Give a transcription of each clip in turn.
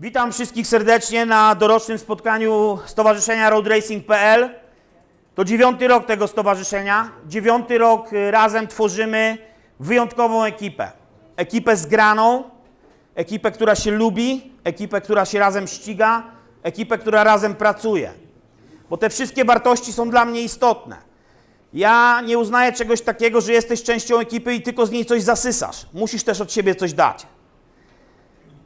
Witam wszystkich serdecznie na dorocznym spotkaniu Stowarzyszenia Road Racing.pl. To dziewiąty rok tego stowarzyszenia. Dziewiąty rok y, razem tworzymy wyjątkową ekipę. Ekipę zgraną, ekipę, która się lubi, ekipę, która się razem ściga, ekipę, która razem pracuje. Bo te wszystkie wartości są dla mnie istotne. Ja nie uznaję czegoś takiego, że jesteś częścią ekipy i tylko z niej coś zasysasz. Musisz też od siebie coś dać.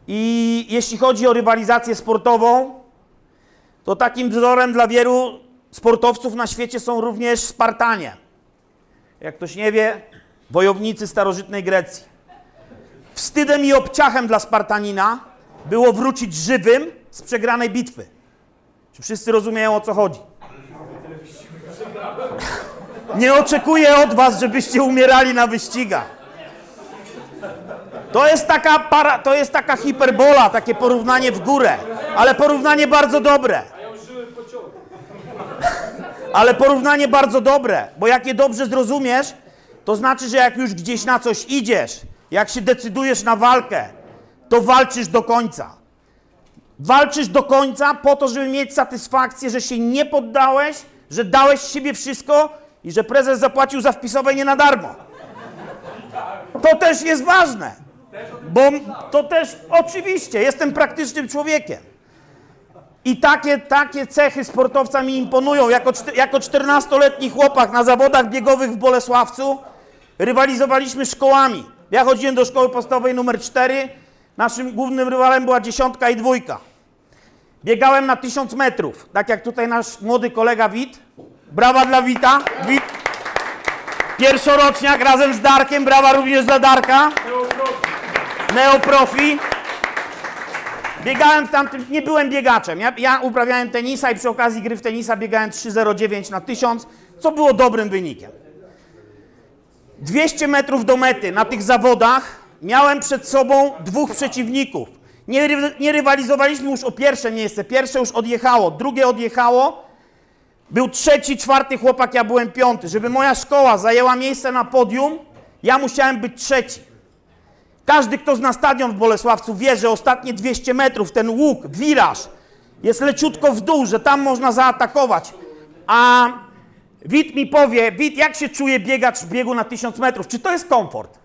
I jeśli chodzi o rywalizację sportową, to takim wzorem dla wielu sportowców na świecie są również Spartanie. Jak ktoś nie wie, wojownicy starożytnej Grecji. Wstydem i obciachem dla Spartanina było wrócić żywym z przegranej bitwy. Czy wszyscy rozumieją o co chodzi? Nie oczekuję od was, żebyście umierali na wyścigach. To jest taka para, to jest taka hiperbola, takie porównanie w górę, ale porównanie bardzo dobre. Ale porównanie bardzo dobre, bo jak je dobrze zrozumiesz, to znaczy, że jak już gdzieś na coś idziesz, jak się decydujesz na walkę, to walczysz do końca. Walczysz do końca po to, żeby mieć satysfakcję, że się nie poddałeś, że dałeś z siebie wszystko i że prezes zapłacił za wpisowe nie na darmo. To też jest ważne. Bo to też oczywiście, jestem praktycznym człowiekiem. I takie, takie cechy sportowca mi imponują. Jako, jako 14-letni chłopak na zawodach biegowych w Bolesławcu rywalizowaliśmy szkołami. Ja chodziłem do szkoły podstawowej numer 4. Naszym głównym rywalem była dziesiątka i dwójka. Biegałem na 1000 metrów, tak jak tutaj nasz młody kolega Wit. Brawa dla Wita. Wit. Pierwszoroczniak razem z Darkiem. Brawa również dla Darka. Neoprofi. Biegałem w tamtym, nie byłem biegaczem. Ja, ja uprawiałem tenisa i przy okazji gry w tenisa biegałem 3,09 na 1000, co było dobrym wynikiem. 200 metrów do mety na tych zawodach miałem przed sobą dwóch przeciwników. Nie, ry- nie rywalizowaliśmy już o pierwsze miejsce. Pierwsze już odjechało, drugie odjechało. Był trzeci, czwarty chłopak, ja byłem piąty. Żeby moja szkoła zajęła miejsce na podium, ja musiałem być trzeci. Każdy, kto zna stadion w Bolesławcu, wie, że ostatnie 200 metrów, ten łuk, wiraż, jest leciutko w dół, że tam można zaatakować. A Wit mi powie, Wit, jak się czuje biegacz w biegu na 1000 metrów? Czy to jest komfort?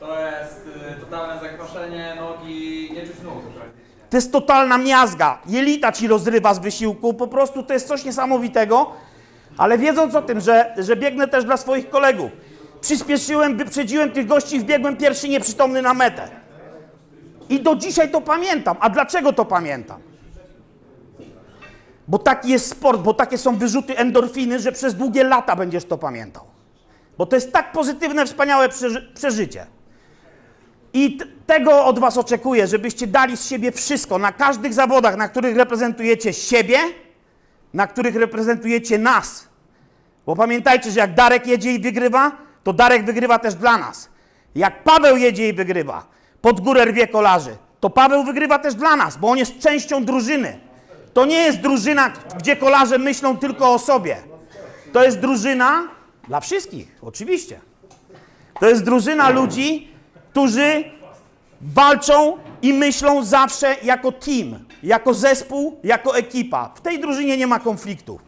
To jest y, totalne zakwaszenie nogi, nie czuć nóg praktycznie. To jest totalna miazga. Jelita ci rozrywa z wysiłku, po prostu to jest coś niesamowitego. Ale wiedząc o tym, że, że biegnę też dla swoich kolegów, przyspieszyłem, wyprzedziłem tych gości wbiegłem pierwszy nieprzytomny na metę. I do dzisiaj to pamiętam. A dlaczego to pamiętam? Bo taki jest sport, bo takie są wyrzuty endorfiny, że przez długie lata będziesz to pamiętał. Bo to jest tak pozytywne, wspaniałe przeży- przeżycie. I tego od Was oczekuję, żebyście dali z siebie wszystko na każdych zawodach, na których reprezentujecie siebie, na których reprezentujecie nas. Bo pamiętajcie, że jak Darek jedzie i wygrywa, to Darek wygrywa też dla nas. Jak Paweł jedzie i wygrywa, pod górę rwie kolarzy, to Paweł wygrywa też dla nas, bo on jest częścią drużyny. To nie jest drużyna, gdzie kolarze myślą tylko o sobie. To jest drużyna dla wszystkich, oczywiście. To jest drużyna ludzi, którzy walczą i myślą zawsze jako team, jako zespół, jako ekipa. W tej drużynie nie ma konfliktów.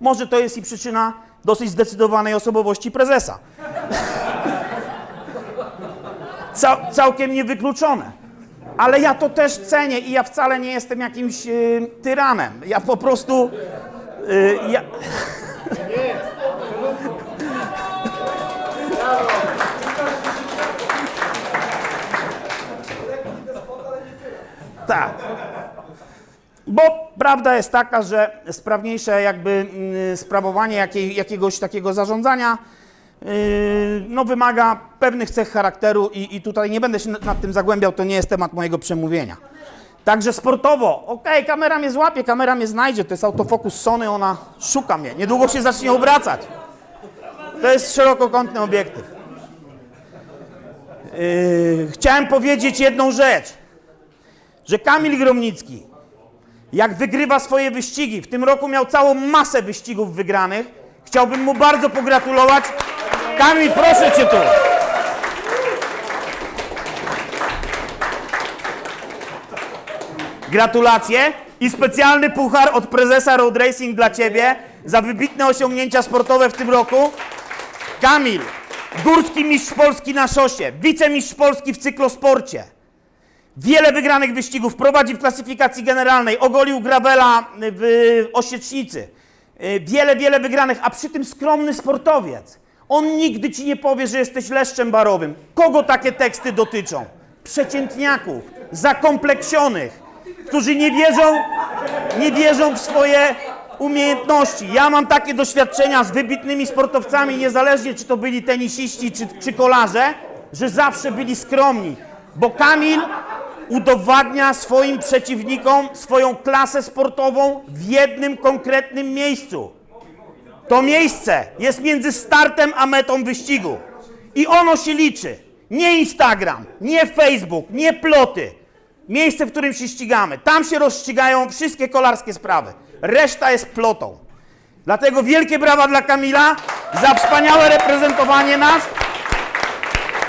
Może to jest i przyczyna dosyć zdecydowanej osobowości prezesa. Cał, całkiem niewykluczone. Ale ja to też cenię i ja wcale nie jestem jakimś y, tyranem. Ja po prostu. y, ja... Tak. Bo prawda jest taka, że sprawniejsze jakby mm, sprawowanie jakiej, jakiegoś takiego zarządzania yy, no, wymaga pewnych cech charakteru i, i tutaj nie będę się nad tym zagłębiał, to nie jest temat mojego przemówienia. Także sportowo, okej, kamera mnie złapie, kamera mnie znajdzie, to jest autofokus Sony, ona szuka mnie, niedługo się zacznie obracać. To jest szerokokątny obiektyw. Yy, chciałem powiedzieć jedną rzecz że Kamil Gromnicki, jak wygrywa swoje wyścigi, w tym roku miał całą masę wyścigów wygranych, chciałbym mu bardzo pogratulować. Kamil, proszę cię tu. Gratulacje i specjalny puchar od prezesa Road Racing dla Ciebie za wybitne osiągnięcia sportowe w tym roku. Kamil, górski mistrz Polski na szosie, wicemistrz Polski w cyklosporcie. Wiele wygranych wyścigów, prowadzi w klasyfikacji generalnej, ogolił Gravela w Osiecznicy. Y, Wiele, wiele wygranych, a przy tym skromny sportowiec. On nigdy ci nie powie, że jesteś leszczem barowym. Kogo takie teksty dotyczą? Przeciętniaków, zakompleksionych, którzy nie wierzą, nie wierzą w swoje umiejętności. Ja mam takie doświadczenia z wybitnymi sportowcami, niezależnie czy to byli tenisiści, czy, czy kolarze, że zawsze byli skromni. Bo Kamil udowadnia swoim przeciwnikom swoją klasę sportową w jednym konkretnym miejscu. To miejsce jest między startem a metą wyścigu. I ono się liczy. Nie Instagram, nie Facebook, nie ploty. Miejsce, w którym się ścigamy. Tam się rozścigają wszystkie kolarskie sprawy. Reszta jest plotą. Dlatego wielkie brawa dla Kamila za wspaniałe reprezentowanie nas.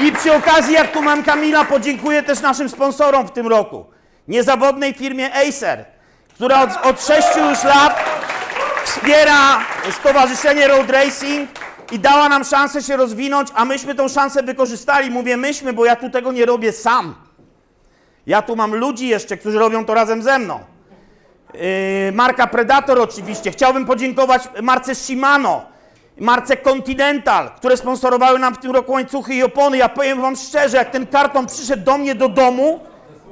I przy okazji, jak tu mam Kamila, podziękuję też naszym sponsorom w tym roku. Niezawodnej firmie Acer, która od, od 6 już lat wspiera Stowarzyszenie Road Racing i dała nam szansę się rozwinąć, a myśmy tą szansę wykorzystali. Mówię myśmy, bo ja tu tego nie robię sam. Ja tu mam ludzi jeszcze, którzy robią to razem ze mną. Yy, marka Predator oczywiście. Chciałbym podziękować marce Shimano, marce Continental, które sponsorowały nam w tym roku łańcuchy i opony. Ja powiem wam szczerze, jak ten karton przyszedł do mnie do domu,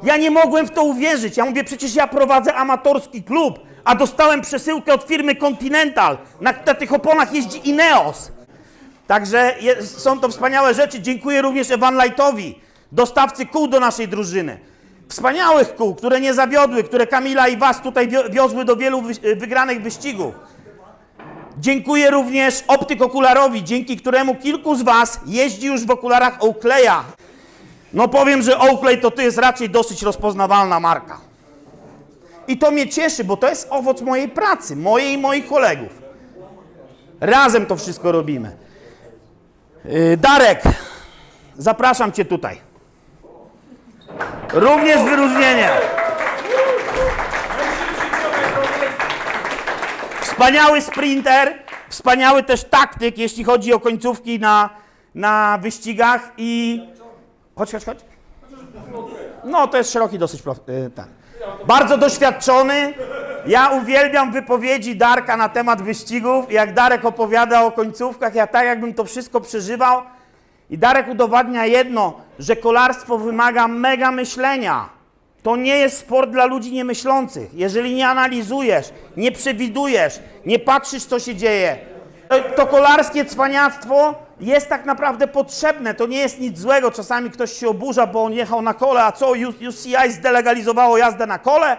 ja nie mogłem w to uwierzyć. Ja mówię, przecież ja prowadzę amatorski klub, a dostałem przesyłkę od firmy Continental. Na, na tych oponach jeździ Ineos. Także jest, są to wspaniałe rzeczy. Dziękuję również Evan Lightowi, dostawcy kół do naszej drużyny. Wspaniałych kół, które nie zawiodły, które Kamila i Was tutaj wio- wiozły do wielu wy, wygranych wyścigów. Dziękuję również Optyk Okularowi, dzięki któremu kilku z Was jeździ już w okularach Oakleya. No powiem, że Oakley to, to jest raczej dosyć rozpoznawalna marka. I to mnie cieszy, bo to jest owoc mojej pracy, mojej i moich kolegów. Razem to wszystko robimy. Yy, Darek, zapraszam Cię tutaj. Również wyróżnienie. Wspaniały sprinter, wspaniały też taktyk, jeśli chodzi o końcówki na, na wyścigach i... Chodź, chodź, chodź. No, to jest szeroki dosyć prof... y. Bardzo doświadczony. Ja uwielbiam wypowiedzi Darka na temat wyścigów. Jak Darek opowiada o końcówkach, ja tak jakbym to wszystko przeżywał. I Darek udowadnia jedno, że kolarstwo wymaga mega myślenia. To nie jest sport dla ludzi niemyślących. Jeżeli nie analizujesz, nie przewidujesz, nie patrzysz, co się dzieje, to, kolarskie cwaniactwo jest tak naprawdę potrzebne. To nie jest nic złego. Czasami ktoś się oburza, bo on jechał na kole, a co, UCI zdelegalizowało jazdę na kole?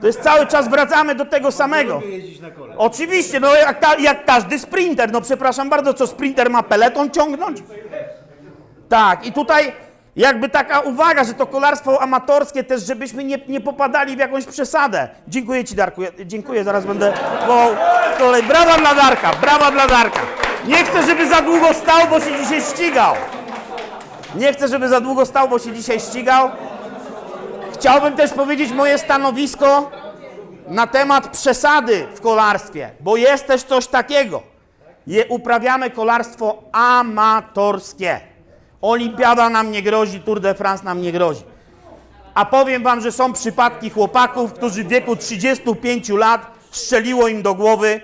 To jest cały czas wracamy do tego samego. Oczywiście, no jak, ka- jak każdy sprinter. No przepraszam bardzo, co sprinter ma peleton ciągnąć? Tak, i tutaj jakby taka uwaga, że to kolarstwo amatorskie też, żebyśmy nie, nie popadali w jakąś przesadę. Dziękuję Ci, Darku. Ja, dziękuję, zaraz będę wołał kolej. Brawa dla Darka, brawa dla Darka. Nie chcę, żeby za długo stał, bo się dzisiaj ścigał. Nie chcę, żeby za długo stał, bo się dzisiaj ścigał. Chciałbym też powiedzieć moje stanowisko na temat przesady w kolarstwie, bo jest też coś takiego. Je, uprawiamy kolarstwo amatorskie. Olimpiada nam nie grozi, Tour de France nam nie grozi. A powiem wam, że są przypadki chłopaków, którzy w wieku 35 lat strzeliło im do głowy,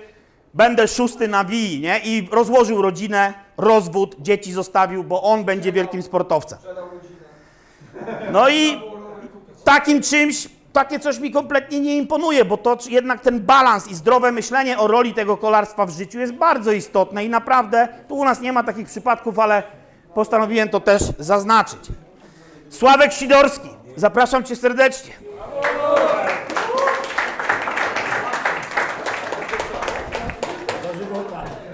będę szósty na wii, nie? I rozłożył rodzinę, rozwód, dzieci zostawił, bo on będzie wielkim sportowcem. No i takim czymś, takie coś mi kompletnie nie imponuje, bo to jednak ten balans i zdrowe myślenie o roli tego kolarstwa w życiu jest bardzo istotne i naprawdę tu u nas nie ma takich przypadków, ale postanowiłem to też zaznaczyć. Sławek Sidorski, zapraszam Cię serdecznie.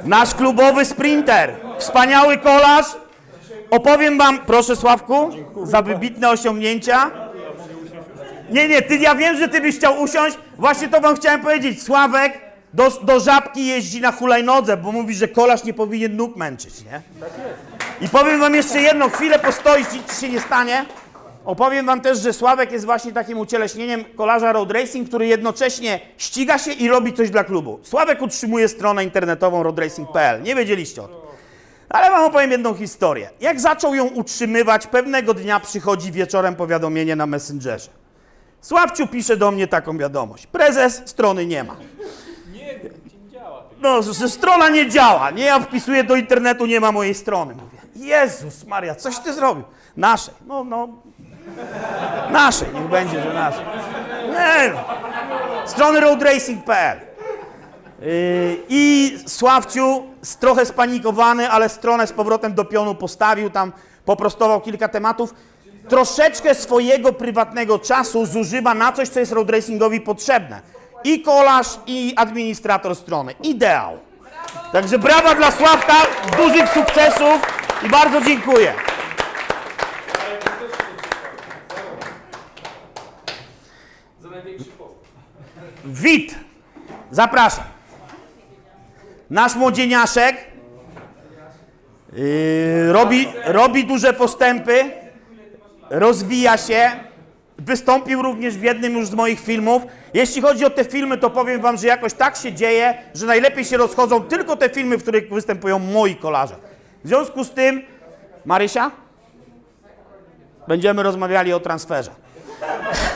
Nasz klubowy sprinter, wspaniały kolarz. Opowiem Wam, proszę Sławku, za wybitne osiągnięcia. Nie, nie, ty, ja wiem, że ty byś chciał usiąść. Właśnie to wam chciałem powiedzieć. Sławek do, do żabki jeździ na hulajnodze, bo mówi, że kolarz nie powinien nóg męczyć, nie? I powiem wam jeszcze jedno, chwilę postoi, ci, ci się nie stanie. Opowiem wam też, że Sławek jest właśnie takim ucieleśnieniem kolarza road racing, który jednocześnie ściga się i robi coś dla klubu. Sławek utrzymuje stronę internetową roadracing.pl. Nie wiedzieliście o tym. Ale wam opowiem jedną historię. Jak zaczął ją utrzymywać, pewnego dnia przychodzi wieczorem powiadomienie na Messengerze. Sławciu pisze do mnie taką wiadomość. Prezes strony nie ma. Nie, nie działa. No, że strona nie działa. Nie, ja wpisuję do internetu, nie ma mojej strony. Jezus Maria, coś ty zrobił? Naszej. No, no. Naszej, niech będzie, że naszej. Nie. no. Strony roadracing.pl Yy, I Sławciu, trochę spanikowany, ale stronę z powrotem do pionu postawił, tam poprostował kilka tematów. Troszeczkę swojego prywatnego czasu zużywa na coś, co jest road racingowi potrzebne. I kolarz, i administrator strony. Ideał. Także brawa dla Sławka, dużych sukcesów i bardzo dziękuję. Za największy. Wit, zapraszam. Nasz młodzieniaszek yy, robi, robi duże postępy, rozwija się. Wystąpił również w jednym już z moich filmów. Jeśli chodzi o te filmy, to powiem wam, że jakoś tak się dzieje, że najlepiej się rozchodzą tylko te filmy, w których występują moi kolarze. W związku z tym, Marysia, będziemy rozmawiali o transferze.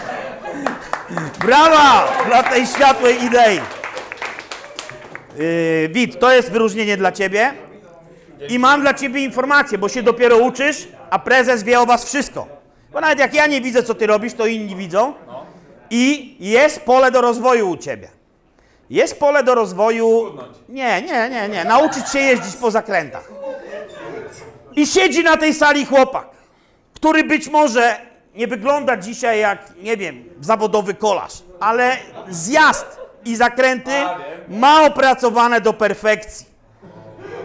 Brawa dla tej światłej idei. Yy, Wit, to jest wyróżnienie dla ciebie. I mam dla ciebie informację, bo się dopiero uczysz, a prezes wie o was wszystko. Bo nawet jak ja nie widzę, co ty robisz, to inni widzą. I jest pole do rozwoju u ciebie. Jest pole do rozwoju. Nie, nie, nie, nie. Nauczyć się jeździć po zakrętach. I siedzi na tej sali chłopak, który być może nie wygląda dzisiaj jak, nie wiem, zawodowy kolarz, ale zjazd i zakręty ma opracowane do perfekcji.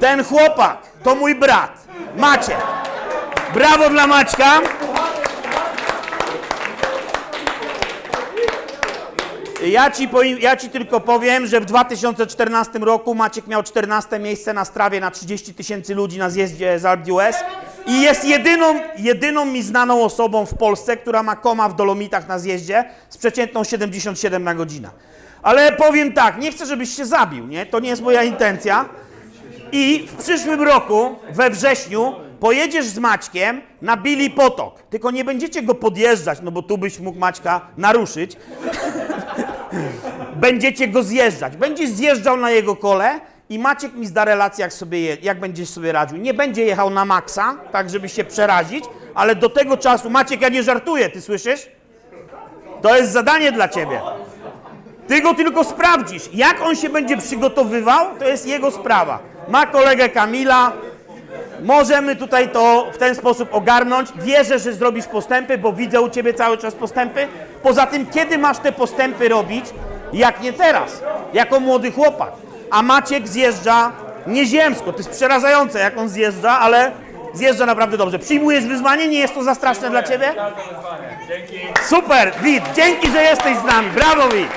Ten chłopak to mój brat, Maciek. Brawo dla Maćka. Ja ci, ja ci tylko powiem, że w 2014 roku Maciek miał 14 miejsce na strawie na 30 tysięcy ludzi na zjeździe z Alp US i jest jedyną, jedyną mi znaną osobą w Polsce, która ma koma w Dolomitach na zjeździe z przeciętną 77 na godzinę. Ale powiem tak, nie chcę, żebyś się zabił, nie? To nie jest moja intencja. I w przyszłym roku, we wrześniu, pojedziesz z Maćkiem na Billy Potok. Tylko nie będziecie go podjeżdżać, no bo tu byś mógł Maćka naruszyć. Będziecie go zjeżdżać. Będziesz zjeżdżał na jego kole i Maciek mi zda relację, jak, sobie je, jak będziesz sobie radził. Nie będzie jechał na maksa, tak żeby się przerazić, ale do tego czasu, Maciek, ja nie żartuję, ty słyszysz? To jest zadanie dla ciebie. Ty go tylko sprawdzisz. Jak on się będzie przygotowywał, to jest jego sprawa. Ma kolegę Kamila. Możemy tutaj to w ten sposób ogarnąć. Wierzę, że zrobisz postępy, bo widzę u ciebie cały czas postępy. Poza tym, kiedy masz te postępy robić, jak nie teraz, jako młody chłopak. A Maciek zjeżdża nieziemsko. To jest przerażające, jak on zjeżdża, ale zjeżdża naprawdę dobrze. Przyjmujesz wyzwanie? Nie jest to za straszne dla ciebie? Super, Wit, dzięki, że jesteś z nami. Brawo, Wit.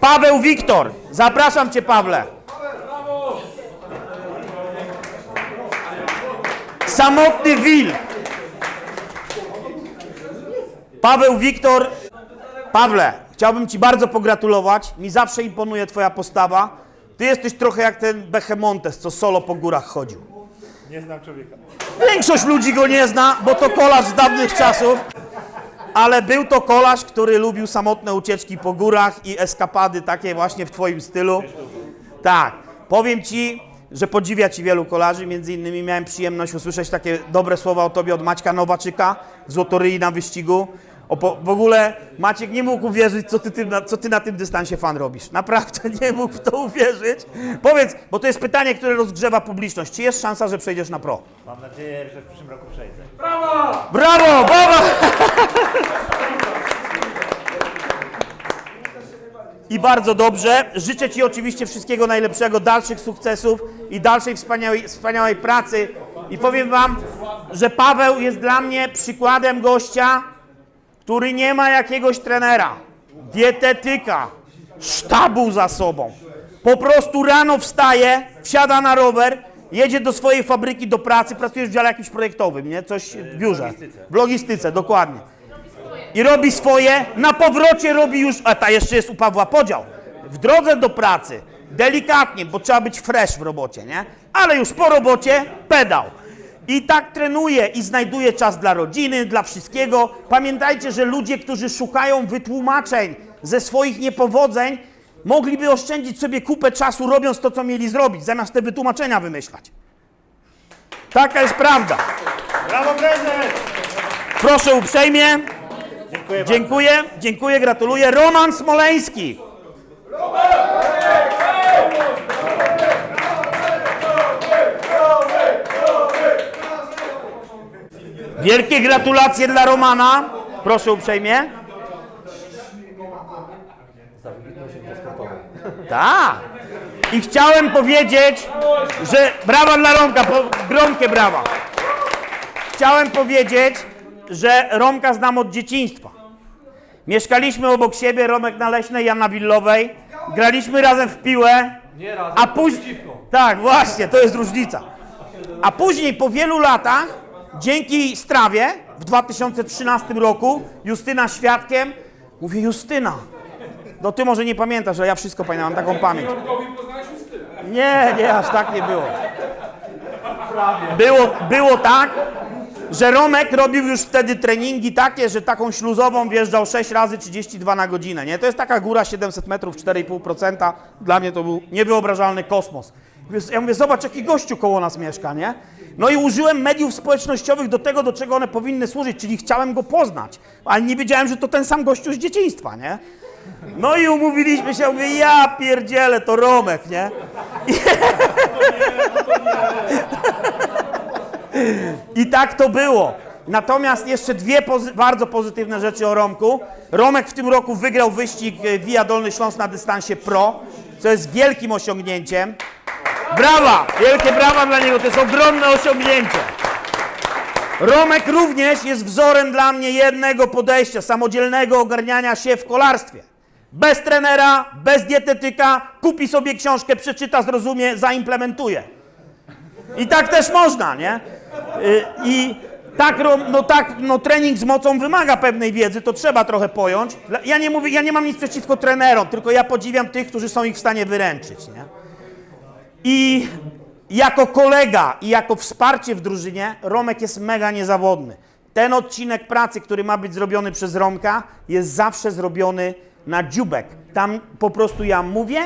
Paweł Wiktor, zapraszam cię, Pawle. Samotny Wil. Paweł Wiktor. Pawle, chciałbym ci bardzo pogratulować. Mi zawsze imponuje twoja postawa. Ty jesteś trochę jak ten Behemontes, co solo po górach chodził. Nie znam człowieka. Większość ludzi go nie zna, bo to kolarz z dawnych czasów, ale był to kolarz, który lubił samotne ucieczki po górach i eskapady takie właśnie w twoim stylu. Tak, powiem ci, że podziwia ci wielu kolarzy, między innymi miałem przyjemność usłyszeć takie dobre słowa o tobie od Maćka Nowaczyka Złotoryi na wyścigu. Opo- w ogóle Maciek nie mógł uwierzyć, co ty, tym na, co ty na tym dystansie fan robisz. Naprawdę nie mógł w to uwierzyć. Powiedz, bo to jest pytanie, które rozgrzewa publiczność. Czy jest szansa, że przejdziesz na pro? Mam nadzieję, że w przyszłym roku przejdę. Brawo, brawo! I bardzo dobrze. Życzę Ci oczywiście wszystkiego najlepszego, dalszych sukcesów i dalszej wspaniałej, wspaniałej pracy. I powiem Wam, że Paweł jest dla mnie przykładem gościa, który nie ma jakiegoś trenera, dietetyka, sztabu za sobą. Po prostu rano wstaje, wsiada na rower, jedzie do swojej fabryki, do pracy, pracuje w dziale jakimś projektowym, nie? Coś w biurze. W logistyce, dokładnie. I robi swoje, na powrocie robi już, a ta jeszcze jest u Pawła podział. W drodze do pracy, delikatnie, bo trzeba być fresh w robocie, nie? Ale już po robocie pedał. I tak trenuje i znajduje czas dla rodziny, dla wszystkiego. Pamiętajcie, że ludzie, którzy szukają wytłumaczeń ze swoich niepowodzeń, mogliby oszczędzić sobie kupę czasu robiąc to, co mieli zrobić, zamiast te wytłumaczenia wymyślać. Taka jest prawda. Brawo prezes! Proszę uprzejmie. Dziękuję. Dziękuję, dziękuję, gratuluję. Roman Smoleński. Wielkie gratulacje dla Romana. Proszę uprzejmie. Tak. I chciałem powiedzieć, że brawa dla Romka, gromkie brawa. Chciałem powiedzieć, że Romka znam od dzieciństwa. Mieszkaliśmy obok siebie, Romek na Leśnej, ja na Willowej. Graliśmy razem w piłę. Nie razem, A później. Tak, właśnie, to jest różnica. A później po wielu latach, dzięki strawie, w 2013 roku, Justyna świadkiem, mówię, Justyna, no ty może nie pamiętasz, ale ja wszystko pamiętam, mam taką pamięć. Nie, nie, aż tak nie było. Było, było tak, że Romek robił już wtedy treningi takie, że taką śluzową wjeżdżał 6 razy 32 na godzinę, nie? To jest taka góra 700 metrów, 4,5%. Dla mnie to był niewyobrażalny kosmos. Ja mówię, zobacz, jaki gościu koło nas mieszka, nie? No i użyłem mediów społecznościowych do tego, do czego one powinny służyć, czyli chciałem go poznać, ale nie wiedziałem, że to ten sam gościu z dzieciństwa, nie? No i umówiliśmy się, mówię, ja pierdzielę, to Romek, nie? I tak to było. Natomiast jeszcze dwie pozy- bardzo pozytywne rzeczy o Romku. Romek w tym roku wygrał wyścig e, Via Dolny Śląsk na dystansie pro, co jest wielkim osiągnięciem. Brawa! Wielkie brawa dla niego, to jest ogromne osiągnięcie. Romek również jest wzorem dla mnie jednego podejścia, samodzielnego ogarniania się w kolarstwie. Bez trenera, bez dietetyka, kupi sobie książkę, przeczyta, zrozumie, zaimplementuje. I tak też można, nie? Y, I tak, no tak, no trening z mocą wymaga pewnej wiedzy, to trzeba trochę pojąć. Ja nie mówię, ja nie mam nic przeciwko trenerom, tylko ja podziwiam tych, którzy są ich w stanie wyręczyć, nie? I jako kolega i jako wsparcie w drużynie Romek jest mega niezawodny. Ten odcinek pracy, który ma być zrobiony przez Romka, jest zawsze zrobiony na dziubek. Tam po prostu ja mówię,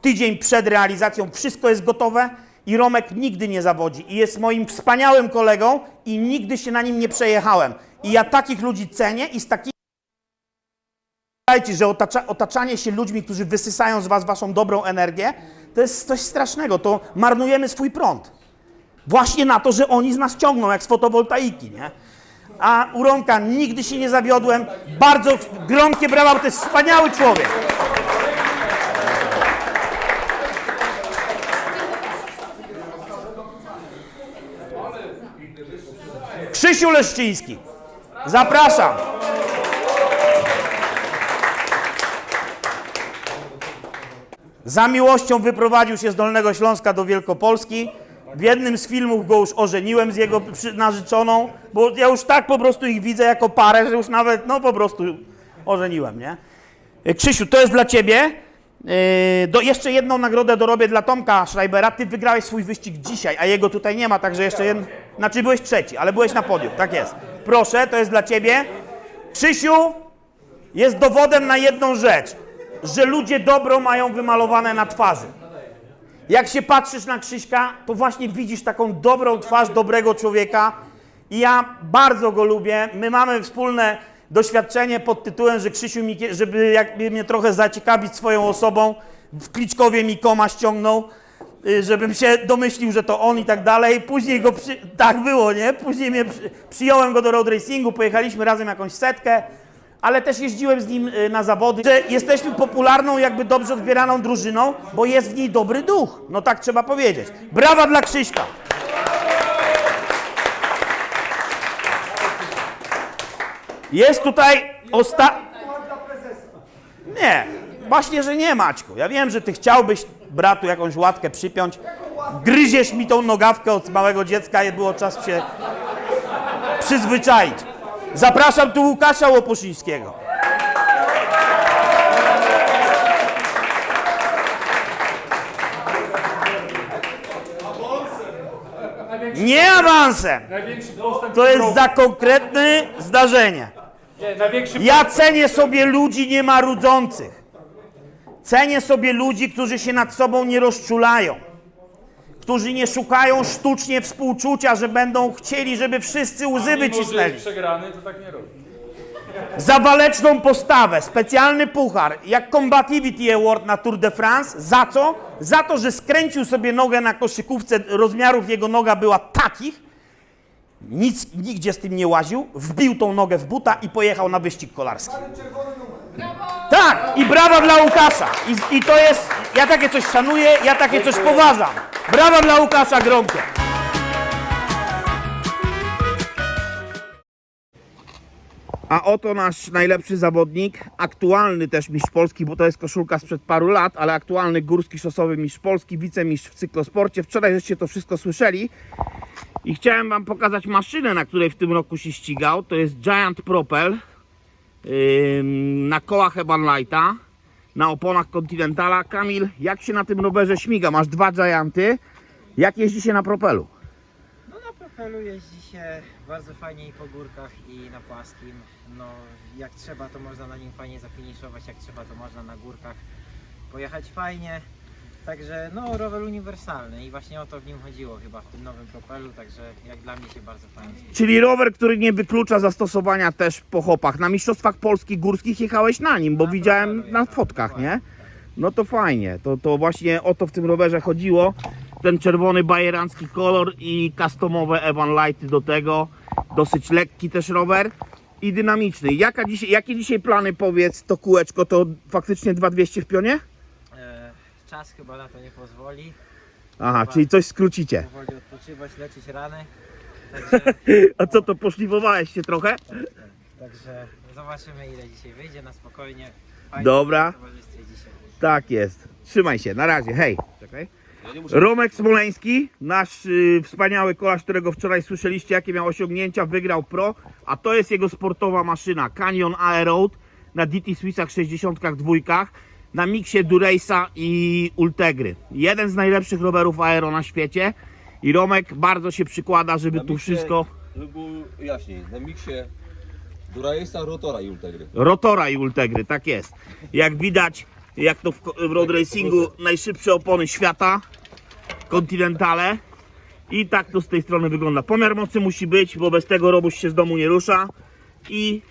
tydzień przed realizacją wszystko jest gotowe i Romek nigdy nie zawodzi. I jest moim wspaniałym kolegą i nigdy się na nim nie przejechałem. I ja takich ludzi cenię i z takimi Pamiętajcie, że otacza, otaczanie się ludźmi, którzy wysysają z was waszą dobrą energię, to jest coś strasznego. To marnujemy swój prąd. Właśnie na to, że oni z nas ciągną, jak z fotowoltaiki, nie? A u Romka nigdy się nie zawiodłem. Bardzo gromkie brawa, bo to jest wspaniały człowiek. Krzysiu Leszczyński. Zapraszam. Za miłością wyprowadził się z Dolnego Śląska do Wielkopolski. W jednym z filmów go już ożeniłem z jego narzeczoną, bo ja już tak po prostu ich widzę jako parę, że już nawet, no po prostu ożeniłem, nie? Krzysiu, to jest dla ciebie. Yy, Do, jeszcze jedną nagrodę dorobię dla Tomka Schreibera. Ty wygrałeś swój wyścig dzisiaj, a jego tutaj nie ma, także jeszcze jeden. Znaczy byłeś trzeci, ale byłeś na podium, tak jest. Proszę, to jest dla ciebie. Krzysiu, jest dowodem na jedną rzecz, że ludzie dobro mają wymalowane na twarzy. Jak się patrzysz na Krzyśka, to właśnie widzisz taką dobrą twarz dobrego człowieka i ja bardzo go lubię. My mamy wspólne doświadczenie pod tytułem, że Krzysiu, mi, żeby jakby mnie trochę zaciekawić swoją osobą, w Kliczkowie mi koma ściągnął, y, żebym się domyślił, że to on i tak dalej. Później go, przy... tak było, nie? Później mnie przy... przyjąłem go do road racingu, pojechaliśmy razem jakąś setkę, ale też jeździłem z nim y, na zawody, że jesteśmy popularną, jakby dobrze odbieraną drużyną, bo jest w niej dobry duch. No tak trzeba powiedzieć. Brawa dla Krzyśka. Jest tutaj osta... Nie, właśnie, że nie Maćku. Ja wiem, że ty chciałbyś bratu jakąś łatkę przypiąć. gryziesz mi tą nogawkę od małego dziecka i było czas się przyzwyczaić. Zapraszam tu Łukasza Łopuszyńskiego. Nie awansem! To jest za konkretne zdarzenie. Ja cenię sobie ludzi niemarudzących. Cenię sobie ludzi, którzy się nad sobą nie rozczulają. Którzy nie szukają sztucznie współczucia, że będą chcieli, żeby wszyscy łzy wycisnęli. przegrany, to tak nie robi. Za waleczną postawę, specjalny puchar, jak Combativity Award na Tour de France. Za co? Za to, że skręcił sobie nogę na koszykówce, rozmiarów jego noga była takich, nic, nigdzie z tym nie łaził, wbił tą nogę w buta i pojechał na wyścig kolarski. Tak, i brawa dla Łukasza. I, I to jest, ja takie coś szanuję, ja takie coś poważam. Brawa dla Łukasza Gromkie. A oto nasz najlepszy zawodnik, aktualny też mistrz Polski, bo to jest koszulka sprzed paru lat, ale aktualny górski szosowy mistrz Polski, wicemistrz w cyklosporcie. Wczoraj żeście to wszystko słyszeli. I chciałem wam pokazać maszynę, na której w tym roku się ścigał. To jest Giant Propel ym, na kołach Evan Lighta, na oponach Continentala. Kamil, jak się na tym rowerze śmiga? Masz dwa Gianty. Jak jeździ się na Propelu? Propelu jeździ się bardzo fajnie i po górkach i na płaskim. No jak trzeba to można na nim fajnie zafiniszować, jak trzeba to można na górkach pojechać fajnie. Także no rower uniwersalny i właśnie o to w nim chodziło chyba w tym nowym propelu, także jak dla mnie się bardzo fajnie. Czyli rower, który nie wyklucza zastosowania też po hopach. Na Mistrzostwach Polskich Górskich jechałeś na nim, bo Na widziałem na fotkach, nie? dokładnie, No to fajnie, to, to właśnie o to w tym rowerze chodziło. Ten czerwony bajerancki kolor i customowe Evan Lighty do tego. Dosyć lekki też rower i dynamiczny. Jaka dzisiaj, jakie dzisiaj plany powiedz, to kółeczko to faktycznie 2200 w pionie? E, czas chyba na to nie pozwoli. Aha, Chyba. czyli coś skrócicie. Powoli odpoczywać, leczyć rany. Także, A co to, poszliwowałeś się trochę? także zobaczymy ile dzisiaj wyjdzie na spokojnie. Dobra. towarzystwie dzisiaj. Tak jest. Trzymaj się, na razie, hej. Czekaj. Romek Smoleński, nasz y, wspaniały kolarz, którego wczoraj słyszeliście, jakie miał osiągnięcia, wygrał pro, a to jest jego sportowa maszyna Canyon Aeroad na DT Swissach 62, na miksie Durejsa i Ultegry. Jeden z najlepszych rowerów aero na świecie i Romek bardzo się przykłada, żeby Na tu miksie- wszystko Żeby było jaśniej, na miksie Duraisa, Rotora i Ultegry. Rotora i Ultegry, tak jest. Jak widać, jak to w, w road racingu, najszybsze opony świata, Continentale. I tak to z tej strony wygląda. Pomiar mocy musi być, bo bez tego robuś się z domu nie rusza. I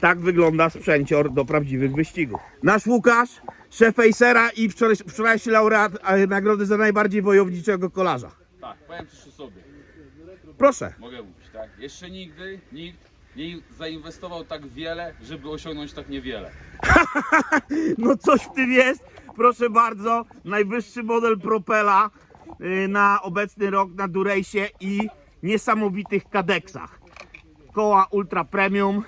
tak wygląda sprzęcior do prawdziwych wyścigów. Nasz Łukasz, szef Acera i wczoraj, wczorajszy laureat nagrody za najbardziej wojowniczego kolarza. Tak, powiem coś o sobie. Proszę. Mogę mówić, tak? Jeszcze nigdy nikt nie zainwestował tak wiele, żeby osiągnąć tak niewiele. No coś w tym jest. Proszę bardzo, najwyższy model Propela y, na obecny rok na Durejsie i niesamowitych kadeksach. Koła Ultra Premium.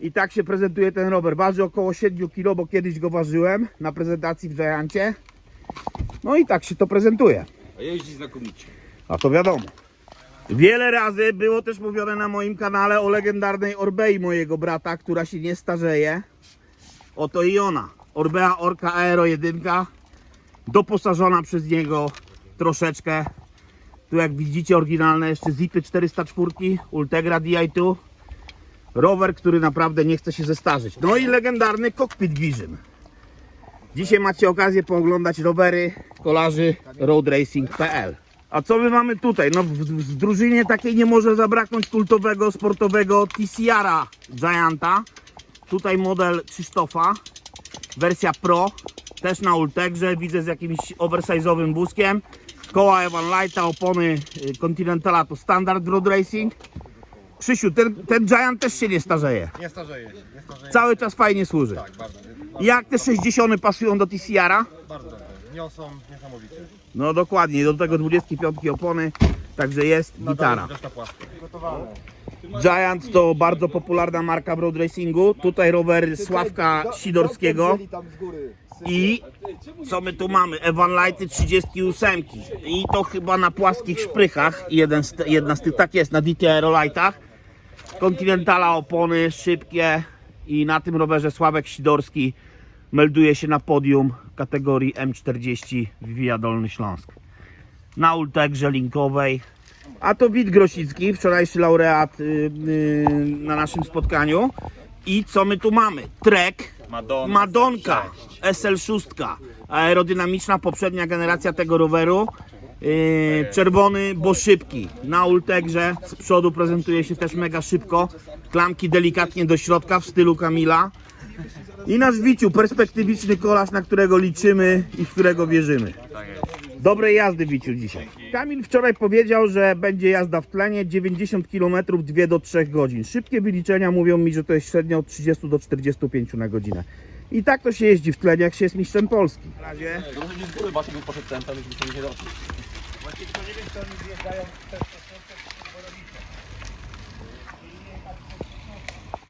I tak się prezentuje ten rower. Waży około 7 kg, bo kiedyś go ważyłem na prezentacji w Giancie. No i tak się to prezentuje. A jeździ znakomicie. A to wiadomo. Wiele razy było też mówione na moim kanale o legendarnej Orbei mojego brata, która się nie starzeje. Oto i ona. Orbea Orca Aero 1. Doposażona przez niego troszeczkę. Tu jak widzicie oryginalne jeszcze Zipy 404, Ultegra Di2. Rower, który naprawdę nie chce się zestarzeć. No i legendarny Cockpit Vision. Dzisiaj macie okazję pooglądać rowery kolarzy roadracing.pl. A co my mamy tutaj? No w, w, drużynie takiej nie może zabraknąć kultowego sportowego TCR-a Gianta. Tutaj model Krzysztofa, wersja Pro, też na Ultegrze, widzę z jakimś oversize'owym wózkiem. Koła Evan Lighta, opony y, Continentala to standard road racing. Krzysiu, ten, ten Giant też się nie starzeje. Nie starzeje się, nie starzeje Cały czas fajnie służy. Tak, bardzo, I Jak te 60 pasują do TCR-a? bardzo. Niosą niesamowicie. No dokładnie, do tego 25 opony, także jest gitara. Giant to bardzo popularna marka w road racingu. Tutaj rower Sławka Sidorskiego. I co my tu mamy? Evan Lighty 38. I to chyba na płaskich szprychach. Jeden z jedna z tych, tak jest, na DT Aerolightach. Continentala opony, szybkie. I na tym rowerze Sławek Sidorski melduje się na podium kategorii M40 Via Dolny Śląsk. Na Ultegrze linkowej. A to Wit Grosicki, wczorajszy laureat y, y, na naszym spotkaniu. I co my tu mamy? Trek Madonka SL6, aerodynamiczna poprzednia generacja tego roweru. Yy, czerwony, bo szybki. Na Ultegrze z przodu prezentuje się też mega szybko. Klamki delikatnie do środka w stylu Kamila. I nasz Wiciu, perspektywiczny kolarz, na którego liczymy i w którego wierzymy. Dobrej jazdy Wiciu dzisiaj. Kamil wczoraj powiedział, że będzie jazda w tlenie 90 km 2 do 3 godzin. Szybkie wyliczenia mówią mi, że to jest średnio od 30 do 45 na godzinę. I tak to się jeździ w tlenie, jak się jest mistrzem Polski. Na razie. Nie z góry, bym poszedł by się nie doszło. Właśnie to nie wiem, czy oni ten